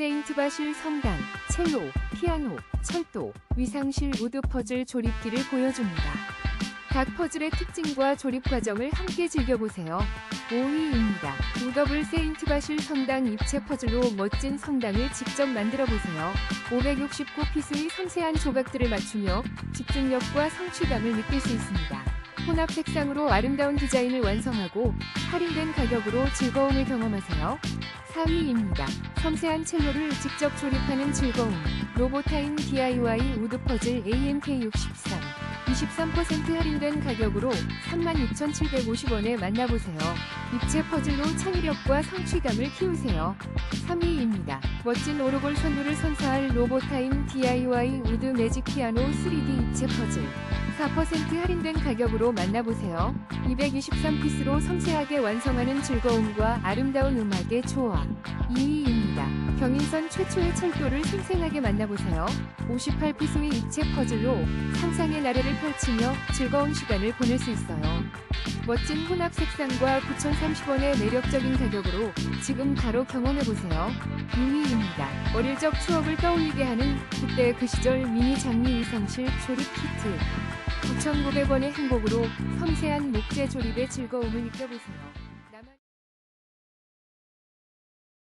세인트바실 성당, 첼로, 피아노, 철도, 위상실 우드 퍼즐 조립기를 보여줍니다. 각 퍼즐의 특징과 조립 과정을 함께 즐겨보세요. 5위입니다. 우더블 세인트바실 성당 입체 퍼즐로 멋진 성당을 직접 만들어 보세요. 569피스의 섬세한 조각들을 맞추며 집중력과 성취감을 느낄 수 있습니다. 혼합 색상으로 아름다운 디자인을 완성하고 할인된 가격으로 즐거움을 경험하세요. 4위입니다. 섬세한 첼로를 직접 조립하는 즐거움. 로보타임 DIY 우드 퍼즐 AMK63. 23% 할인된 가격으로 36,750원에 만나보세요. 입체 퍼즐로 창의력과 성취감을 키우세요. 3위입니다. 멋진 오르골 선두를 선사할 로보타임 DIY 우드 매직 피아노 3D 입체 퍼즐. 4% 할인된 가격으로 만나보세요. 223피스로 섬세하게 완성하는 즐거움과 아름다운 음악의 조화. 2위입니다. 경인선 최초의 철도를 생생하게 만나보세요. 58피스의 입체 퍼즐로 상상의 나래를 펼치며 즐거운 시간을 보낼 수 있어요. 멋진 혼합 색상과 9,030원의 매력적인 가격으로 지금 바로 경험해보세요. 6위입니다. 어릴 적 추억을 떠올리게 하는 그때 그 시절 미니 장미 의상실 조립 키트. 9,900원의 행복으로 섬세한 목재 조립의 즐거움을 느껴보세요.